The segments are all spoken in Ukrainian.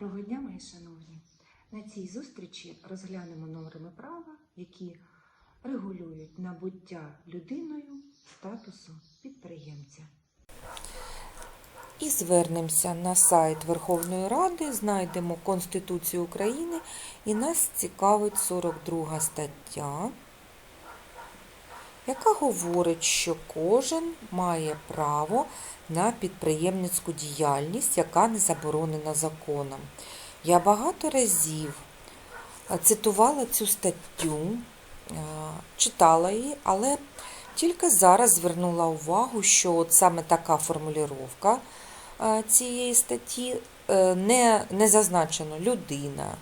Доброго дня, мої шановні! На цій зустрічі розглянемо норми права, які регулюють набуття людиною статусу підприємця. І звернемося на сайт Верховної Ради, знайдемо Конституцію України і нас цікавить 42 стаття, яка говорить, що кожен має право на підприємницьку діяльність, яка не заборонена законом. Я багато разів е, цитувала цю статтю, е, читала її, але тільки зараз звернула увагу, що от саме така формулювання е, цієї статті не, не зазначено людина,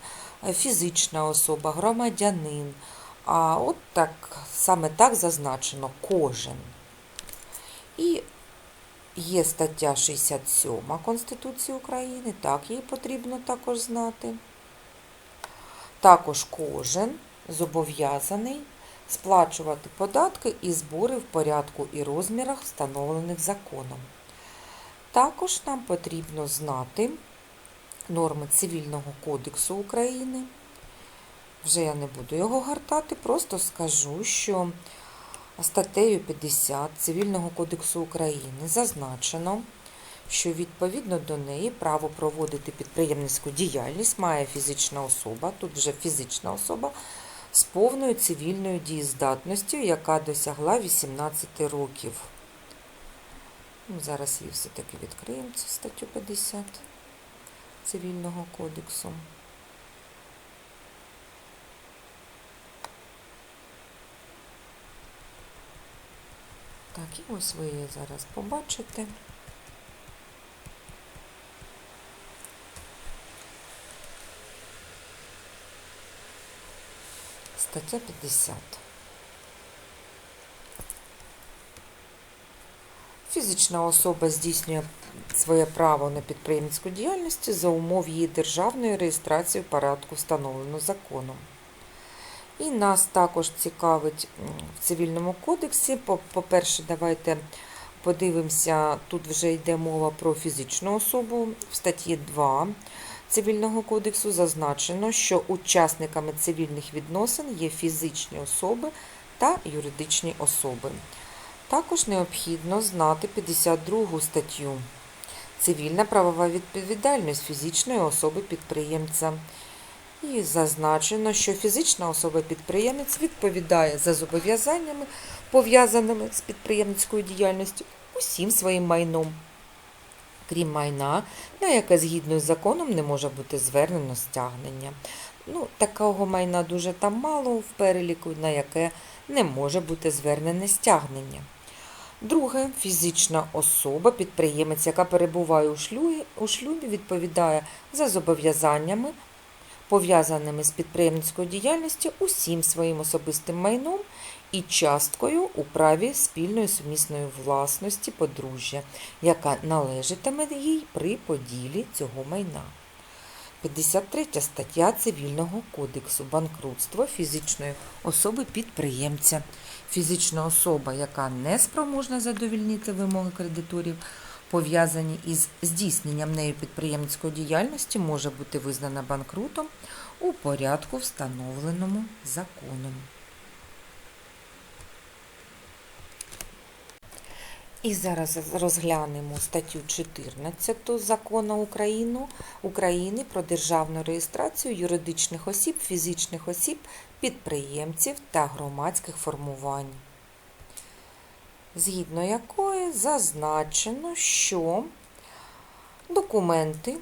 фізична особа, громадянин. А от так, саме так зазначено кожен. І є стаття 67 Конституції України, так її потрібно також знати. Також кожен зобов'язаний сплачувати податки і збори в порядку і розмірах, встановлених законом. Також нам потрібно знати норми Цивільного кодексу України. Вже я не буду його гартати, просто скажу, що статтею 50 Цивільного кодексу України зазначено, що відповідно до неї право проводити підприємницьку діяльність має фізична особа, тут вже фізична особа, з повною цивільною дієздатністю, яка досягла 18 років. Ну, Зараз її все-таки відкриємо, цю статтю 50 Цивільного кодексу. Так, і ось ви її зараз побачите. Стаття 50. Фізична особа здійснює своє право на підприємницьку діяльність за умов її державної реєстрації в порядку, встановлено законом. І нас також цікавить в цивільному кодексі. По-перше, давайте подивимося, тут вже йде мова про фізичну особу. В статті 2 Цивільного кодексу зазначено, що учасниками цивільних відносин є фізичні особи та юридичні особи. Також необхідно знати 52 статтю. Цивільна правова відповідальність фізичної особи підприємця. І зазначено, що фізична особа-підприємець відповідає за зобов'язаннями, пов'язаними з підприємницькою діяльністю, усім своїм майном, крім майна, на яке згідно з законом не може бути звернено стягнення. Ну, такого майна дуже там мало в переліку, на яке не може бути звернене стягнення. Друге, фізична особа, підприємець, яка перебуває у шлюбі, відповідає за зобов'язаннями, пов'язаними з підприємницькою діяльністю усім своїм особистим майном і часткою у праві спільної сумісної власності подружжя, яка належатиме їй при поділі цього майна. 53 стаття Цивільного кодексу банкрутство фізичної особи підприємця. Фізична особа, яка не спроможна задовільнити вимоги кредиторів, пов'язані із здійсненням нею підприємницької діяльності, може бути визнана банкрутом у порядку, встановленому законом. І зараз розглянемо статтю 14 закону України, України про державну реєстрацію юридичних осіб, фізичних осіб, підприємців та громадських формувань, згідно якої зазначено, що документи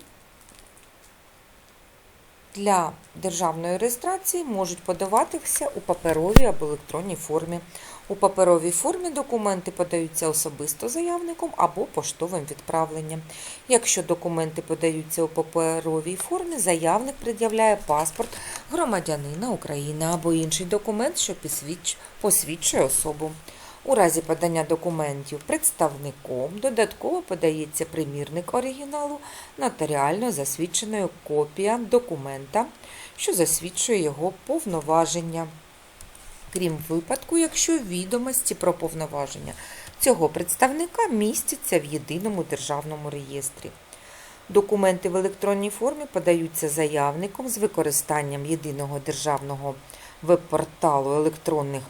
для державної реєстрації можуть подаватися у паперовій або електронній формі. У паперовій формі документи подаються особисто заявником або поштовим відправленням. Якщо документи подаються у паперовій формі, заявник пред'являє паспорт громадянина України або інший документ, що посвідчує особу. У разі подання документів представником додатково подається примірник оригіналу, нотаріально засвідченою копія документа, що засвідчує його повноваження крім випадку, якщо відомості про повноваження цього представника містяться в єдиному державному реєстрі. Документи в електронній формі подаються заявником з використанням єдиного державного веб-порталу електронних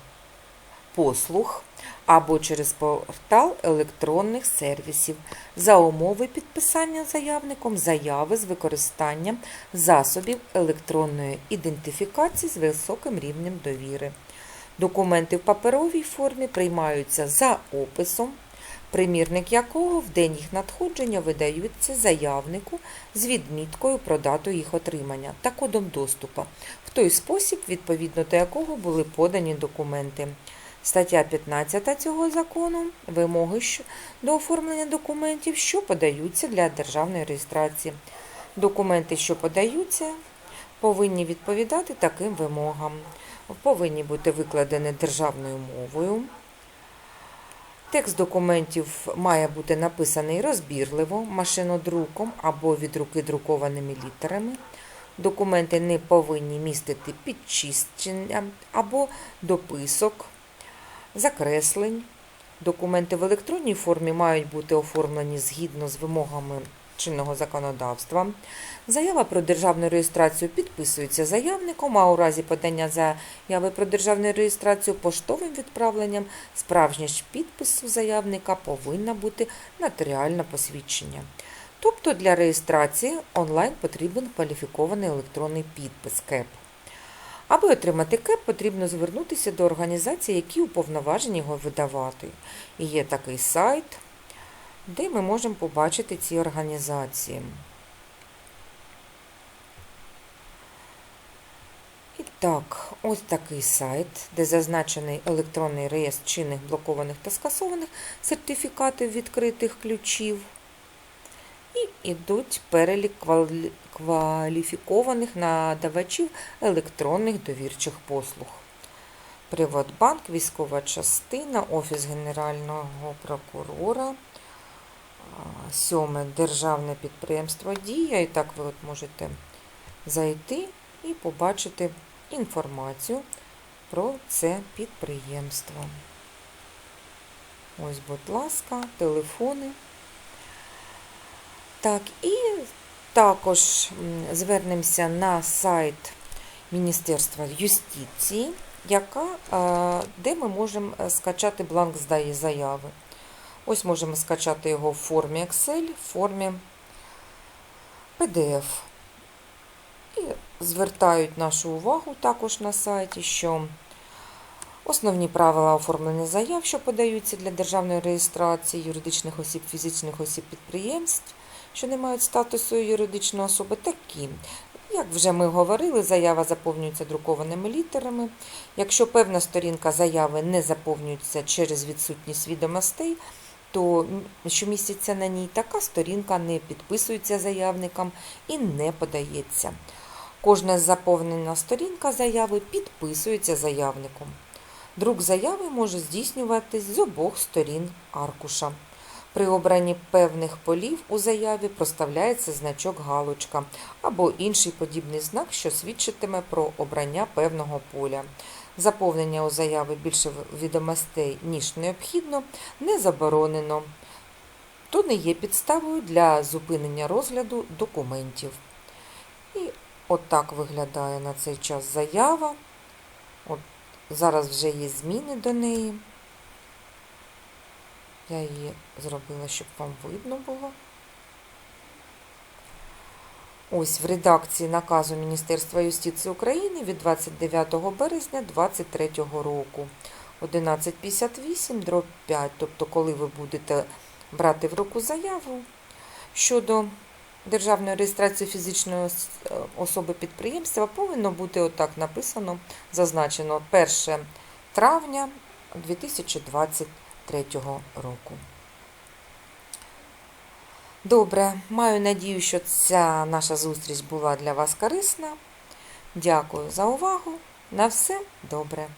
послуг або через портал електронних сервісів за умови підписання заявником заяви з використанням засобів електронної ідентифікації з високим рівнем довіри. Документи в паперовій формі приймаються за описом, примірник якого в день їх надходження видаються заявнику з відміткою про дату їх отримання та кодом доступу, в той спосіб, відповідно до якого були подані документи. Стаття 15 цього закону вимоги до оформлення документів, що подаються для державної реєстрації. Документи, що подаються, повинні відповідати таким вимогам. Повинні бути викладені державною мовою. Текст документів має бути написаний розбірливо, машинодруком або від руки друкованими літерами. Документи не повинні містити підчищення або дописок, закреслень. Документи в електронній формі мають бути оформлені згідно з вимогами чинного законодавства. Заява про державну реєстрацію підписується заявником, а у разі подання заяви про державну реєстрацію поштовим відправленням справжня ж підпису заявника повинна бути нотаріальне посвідчення. Тобто для реєстрації онлайн потрібен кваліфікований електронний підпис КЕП. Аби отримати КЕП, потрібно звернутися до організацій, які уповноважені його видавати. І є такий сайт, де ми можемо побачити ці організації. І так, ось такий сайт, де зазначений електронний реєстр чинних блокованих та скасованих сертифікатів відкритих ключів. І йдуть перелік квалі- кваліфікованих надавачів електронних довірчих послуг. Приватбанк, військова частина, Офіс Генерального прокурора, сьоме державне підприємство Дія. І так ви от можете зайти і побачити інформацію про це підприємство. Ось, будь ласка, телефони. Так, і також звернемося на сайт Міністерства юстиції, яка, е, де ми можемо скачати бланк заяви. Ось можемо скачати його в формі Excel, в формі PDF. І звертають нашу увагу також на сайті, що основні правила оформлення заяв, що подаються для державної реєстрації юридичних осіб, фізичних осіб підприємств, що не мають статусу юридичної особи, такі. Як вже ми говорили, заява заповнюється друкованими літерами. Якщо певна сторінка заяви не заповнюється через відсутність відомостей, то м, що міститься на ній, така сторінка не підписується заявникам і не подається. Кожна заповнена сторінка заяви підписується заявником. Друк заяви може здійснюватись з обох сторін аркуша. При обранні певних полів у заяві проставляється значок галочка або інший подібний знак, що свідчитиме про обрання певного поля. Заповнення у заяви більше відомостей, ніж необхідно, не заборонено, то не є підставою для зупинення розгляду документів. І отак виглядає на цей час заява. От зараз вже є зміни до неї. Я її зробила, щоб вам видно було. Ось в редакції наказу Міністерства юстиції України від 29 березня 2023 року. 1158 дроб 5. Тобто, коли ви будете брати в руку заяву щодо державної реєстрації фізичної е, особи підприємства, повинно бути отак написано, зазначено 1 травня 2023 року. Добре, маю надію, що ця наша зустріч була для вас корисна. Дякую за увагу. На все добре.